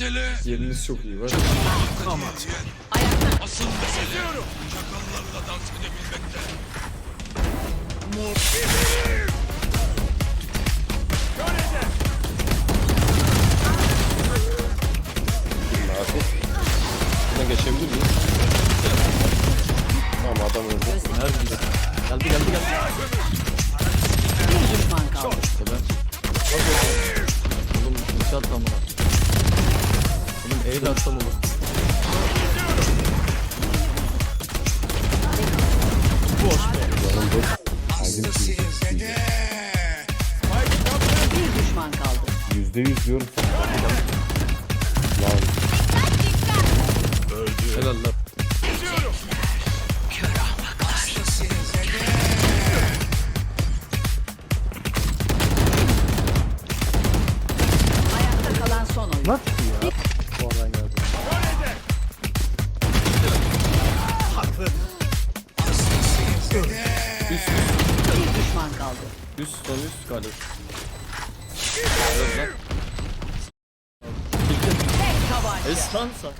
mesele Yeriniz çok iyi var. asıl mesele çakallarla dans edebilmekte. Nasıl? Buradan geçebilir miyim? Tamam adam öldü. Nerede? Geldi geldi geldi. Bir düşman kaldı. Oğlum inşaat tamına. Olur. Yanım boş. Haydi Bir düşman kaldı. Yüzde yüz diyorum. Lan Helal lan. Ayakta kalan son oyun. Nasıl Bir düşman kaldı. Üst son üst lan. Tek tabanca. Estansa.